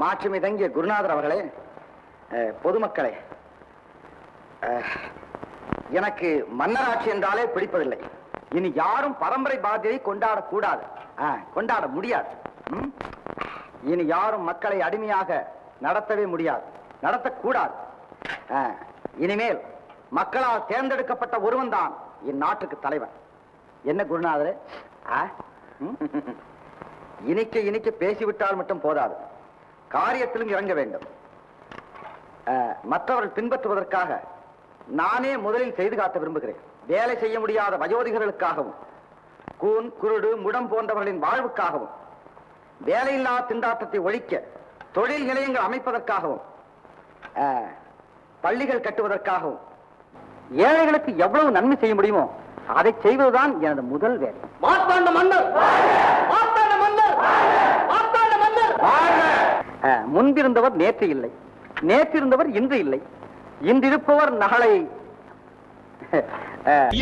மாட்சிமை தங்கிய குருநாதர் அவர்களே பொதுமக்களே எனக்கு மன்னராட்சி என்றாலே பிடிப்பதில்லை. இனி யாரும் பரம்பரை பாதியை கொண்டாடக்கூடாது. கொண்டாட முடியாது. இனி யாரும் மக்களை அடிமையாக நடத்தவே முடியாது. நடத்தக்கூடாது. இனிமேல் மக்களால் தேர்ந்தெடுக்கப்பட்ட ஒருவன் தான் இந்நாட்டுக்கு தலைவன். என்ன குருநாதரே? இனிக்க இனிக்க பேசிவிட்டால் மட்டும் போதாது. காரியத்திலும் இறங்க வேண்டும். மற்றவர்கள் பின்பற்றுவதற்காக நானே முதலில் செய்து காட்ட விரும்புகிறேன். வேலை செய்ய முடியாத வயோதிகர்களுக்காகவும் கூன் குருடு முடம் போன்றவர்களின் வாழ்வுக்காகவும் வேலையில்லா திண்டாட்டத்தை ஒழிக்க தொழில் நிலையங்கள் அமைப்பதற்காகவும் பள்ளிகள் கட்டுவதற்காகவும் ஏழைகளுக்கு எவ்வளவு நன்மை செய்ய முடியுமோ அதை செய்வதுதான் எனது முதல் வேலை. மன்னர் மார்த்தாண்ட மன்னர் மார்த்தாண்ட மன்னர் அஹ், முன்பிருந்தவர் நேற்று இல்லை. நேற்றிருந்தவர் இன்று இல்லை. இன்றிருப்பவர் நாளை.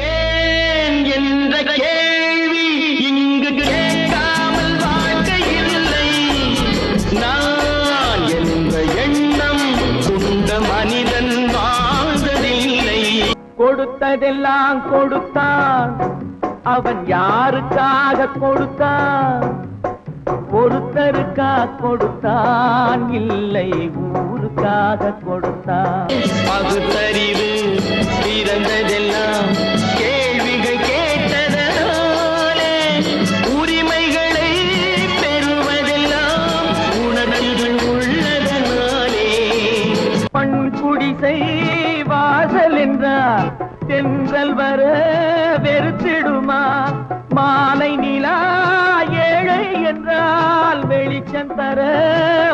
ஏன் என்ற கேள்வி இங்கு கேட்காமல் வாழ்க்கை இல்லை. நான் என்ற எண்ணம் கொண்ட மனிதன் வாழ்ந்ததில்லை கொடுத்ததெல்லாம் கொடுத்தான். அவன் யாருக்காக கொடுத்தான்? ஒருத்தருக்கா கொடுத்தான் இல்லை ஊருக்காக கொடுத்தான். பகுத்தறிவு பிறந்ததெல்லாம் கேள்விகள் கேட்டதனாலே உரிமைகளை பெறுவதெல்லாம் உணர்வுகள் உள்ளதனாலே. பண் குடிசை வாசல் என்றால் தென்றல் வர வெறுத்திடுமா? மாலை நிலா என்றால் வெளிச்சம் தர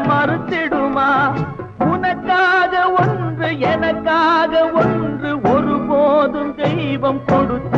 மறுத்திடுமா? உனக்காக ஒன்று எனக்காக ஒன்று ஒருபோதும் தெய்வம் கொடு